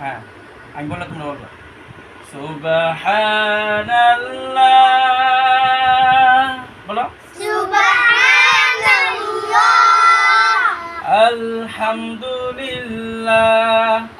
হ্যাঁ আমি বললাম তোমরা সুবহানাল্লাহ। বলো। সুবহানাল্লাহ। আলহামদুলিল্লাহ আলহামদুলিল্লাহ।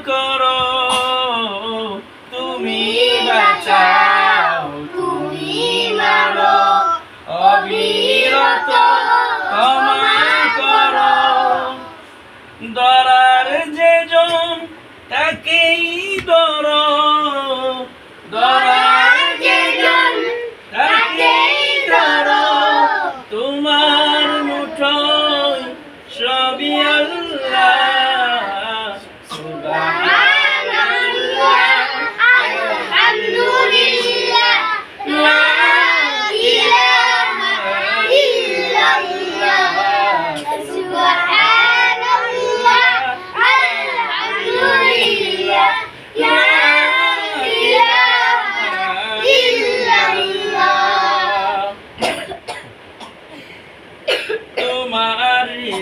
করো তুমি বাঁচাও।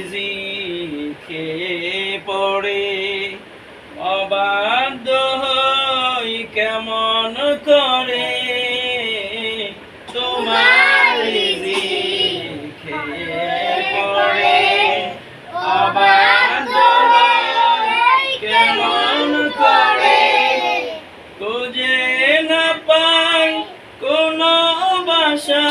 রিজিকে পড়ে। অবাধ্য হই কেমন করে? তোমার রিজিকে পড়ে। অবাধ্য কেমন করে? খুঁজে না পাই কোনো বাসা।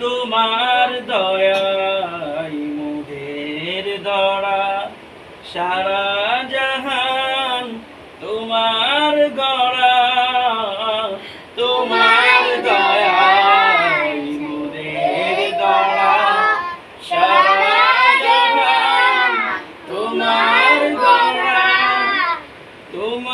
তোমার দয়াই মোদের দড়া সারা জাহান তোমার গড় তোমার